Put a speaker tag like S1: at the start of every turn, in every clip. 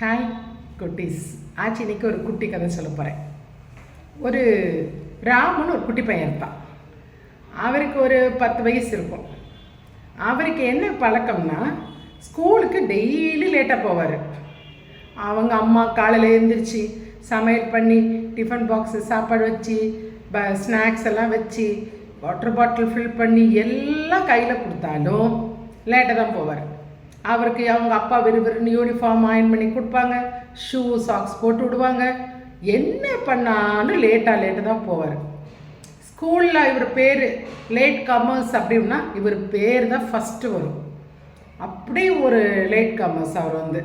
S1: Hi குட்டீஸ். ஆச்சு இன்னைக்கு ஒரு குட்டி கதை சொல்ல போகிறேன் ஒரு ராமுன்னு ஒரு குட்டி பையன் இருப்பான். அவருக்கு ஒரு பத்து வயசு இருக்கும். அவருக்கு என்ன பழக்கம்னா ஸ்கூலுக்கு டெய்லி லேட்டாக போவார். அவங்க அம்மா காலையில் எழுந்திரிச்சு சமையல் பண்ணி டிஃபன் பாக்ஸு சாப்பாடு வச்சு ப ஸ்நாக்ஸ் எல்லாம் வச்சு வாட்டர் பாட்டில் ஃபில் பண்ணி எல்லாம் கையில் கொடுத்தாலும் லேட்டாக தான் போவார். அவருக்கு அவங்க அப்பா விறுவிறுன்னு யூனிஃபார்ம் ஆயின் பண்ணி கொடுப்பாங்க. ஷூ சாக்ஸ் போட்டு விடுவாங்க. என்ன பண்ணாலும் லேட்டாக லேட்டாக தான் போவார். ஸ்கூலில் இவர் பேர் லேட் கமர்ஸ் அப்படின்னா இவர் பேர் தான் ஃபஸ்ட்டு வரும். அப்படி ஒரு லேட் கமர்ஸ் அவர் வந்து.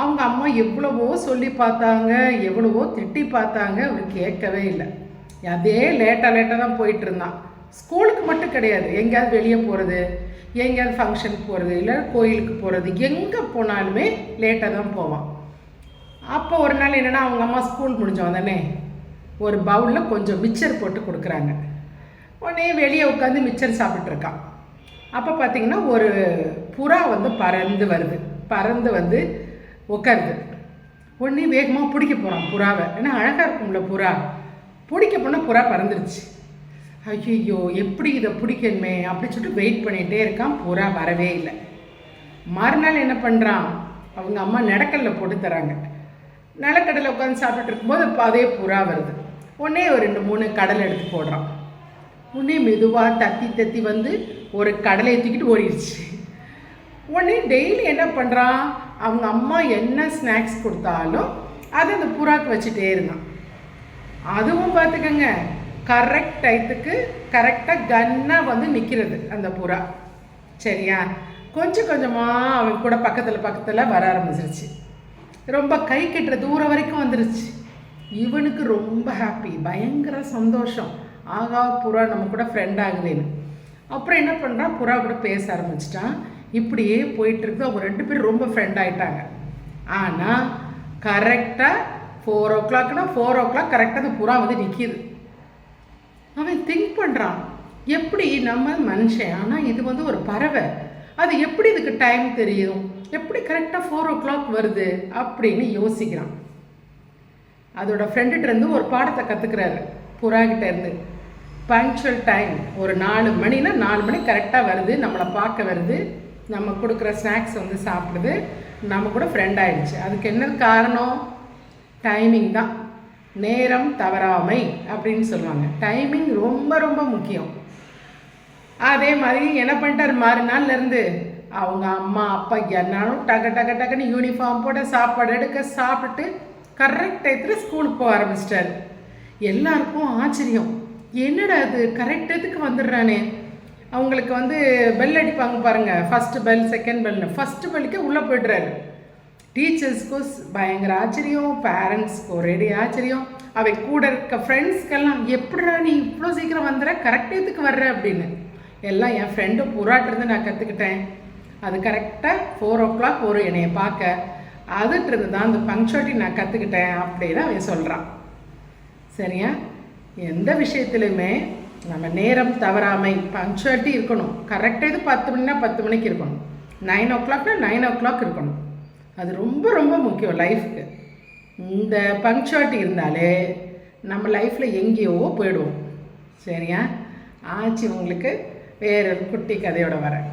S1: அவங்க அம்மா எவ்வளவோ சொல்லி பார்த்தாங்க எவ்வளவோ திட்டி பார்த்தாங்க அவர் கேட்கவே இல்லை. அதே லேட்டாக லேட்டாக தான் போயிட்டு இருந்தான். ஸ்கூலுக்கு மட்டும் கிடையாது. எங்கேயாவது வெளியே போகிறது எங்கேயாவது ஃபங்க்ஷனுக்கு போகிறது இல்லை கோயிலுக்கு போகிறது எங்கே போனாலுமே லேட்டாக தான் போவான். அப்போ ஒரு நாள் என்னென்னா அவங்க அம்மா ஸ்கூல் முடிஞ்ச தானே ஒரு பவுலில் கொஞ்சம் மிச்சர் போட்டு கொடுக்குறாங்க. உடனே வெளியே உட்காந்து மிச்சர் சாப்பிட்ருக்கான் அப்போ பார்த்தீங்கன்னா ஒரு புறா வந்து பறந்து வருது. பறந்து வந்து உட்காருது. உடனே வேகமாக பிடிக்க போகிறான் புறாவை. ஏன்னா அழகாக இருக்கும்ல புறா. பிடிக்க போனால் புறா பறந்துருச்சு. ஐயோ எப்படி இதை பிடிக்கணுமே அப்படி சொல்லிட்டு வெயிட் பண்ணிகிட்டே இருக்கான். பூரா வரவே இல்லை. மறுநாள் என்ன பண்ணுறான் அவங்க அம்மா நிலக்கடலை போட்டு தராங்க. நிலக்கடலை உட்காந்து சாப்பிட்டுட்டு இருக்கும்போது இப்போ அதே புறா வருது. உடனே ஒரு ரெண்டு மூணு கடலை எடுத்து போடுறான். உடனே மெதுவாக தத்தி தத்தி வந்து ஒரு கடலை தூக்கிட்டு ஓடிடுச்சு. உடனே டெய்லி என்ன பண்ணுறான் அவங்க அம்மா என்ன ஸ்நாக்ஸ் கொடுத்தாலும் அதை அந்த புறாக்கு வச்சுட்டே இருந்தான். அதுவும் பார்த்துக்கங்க. கரெக்ட் டயத்துக்கு கரெக்டாக கன்னாக வந்து நிற்கிறது அந்த புறா. சரியா? கொஞ்சம் கொஞ்சமாக அவன் கூட பக்கத்தில் பக்கத்தில் வர ஆரம்பிச்சிருச்சு. ரொம்ப கை கட்டுற தூரம் வரைக்கும் வந்துருச்சு. இவனுக்கு ரொம்ப ஹாப்பி பயங்கர சந்தோஷம். ஆகா புறா நம்ம கூட ஃப்ரெண்ட் ஆகலேன்னு. அப்புறம் என்ன பண்ணுறான் புறா கூட பேச ஆரம்பிச்சிட்டான். இப்படியே போயிட்டுருக்கு அவங்க ரெண்டு பேரும் ரொம்ப ஃப்ரெண்ட் ஆகிட்டாங்க ஆனால் கரெக்டாக ஃபோர் ஓ கிளாக்னால் ஃபோர் ஓ கிளாக் கரெக்டாக அந்த புறா வந்து நிற்கிது அவன் திங்க் பண்ணுறான் எப்படி நம்ம மனுஷன்? ஆனால் இது வந்து ஒரு பறவை. அது எப்படி இதுக்கு டைம் தெரியும்? எப்படி கரெக்டாக ஃபோர் ஓ கிளாக் வருது? அப்படின்னு யோசிக்கிறான். அதோட ஃப்ரெண்டுகிட்ட இருந்து ஒரு பாடத்தை கற்றுக்கிறாரு புறாகிட்ட இருந்து. பங்க்சுவல் டைம் ஒரு நாலு மணினா நாலு மணி கரெக்டாக வருது. நம்மளை பார்க்க வருது. நம்ம கொடுக்குற ஸ்நாக்ஸ் வந்து சாப்பிடுது. நம்ம கூட ஃப்ரெண்ட் ஆயிடுச்சு. அதுக்கு என்ன காரணம்? டைமிங் தான். நேரம் தவறாமை அப்படின்னு சொல்லுவாங்க. டைமிங் ரொம்ப ரொம்ப முக்கியம். அதே மாதிரி என்ன பண்ணிட்டாரு? மறுநாள்லேருந்து அவங்க அம்மா அப்பா என்னாலும் டக டக டக்குன்னு யூனிஃபார்ம் போட்டு சாப்பாடு எடுக்க சாப்பிட்டு கரெக்ட் டயத்தில் ஸ்கூலுக்கு போக ஆரம்பிச்சிட்டாரு. எல்லாருக்கும் ஆச்சரியம். என்னடா அது கரெக்ட் டயத்துக்கு வந்துடுறானே. அவங்களுக்கு வந்து பெல் அடிப்பாங்க பாருங்கள் ஃபஸ்ட்டு பெல் செகண்ட் பெல்னு ஃபஸ்ட்டு பெல்லுக்கே உள்ளே போய்ட்றாரு. டீச்சர்ஸ்க்கும் பயங்கர ஆச்சரியம் பேரண்ட்ஸ்க்கும் ஒரேடி ஆச்சரியம். அவை கூட இருக்க ஃப்ரெண்ட்ஸ்க்கெல்லாம் எப்படிடா நீ இவ்வளோ சீக்கிரம் வந்துடுற கரெக்டத்துக்கு வர்ற? அப்படின்னு. எல்லாம் என் ஃப்ரெண்டு புறாட்டிருந்து நான் கற்றுக்கிட்டேன் அது கரெக்டாக ஃபோர் ஓ கிளாக் வரும் என்னைய பார்க்க. அதுன்றது தான் அந்த பங்க்சுவாலிட்டி நான் கற்றுக்கிட்டேன் அப்படின்னு அவன் சொல்கிறான் சரியா? எந்த விஷயத்துலையுமே நம்ம நேரம் தவறாமை பங்க்சுவாலிட்டி இருக்கணும். கரெக்டாக இது பத்து மணினா பத்து மணிக்கு இருக்கணும். நைன் ஓ கிளாக்னா நைன் ஓ கிளாக் இருக்கணும். அது ரொம்ப ரொம்ப முக்கியம் லைஃப்க்கு இந்த பங்க்சுவாலிட்டி இருந்தாலே நம்ம லைஃப்பில் எங்கேயோ போயிடுவோம். சரியா? ஆச்சு உங்களுக்கு வேறு குட்டி கதையோட வரேன்.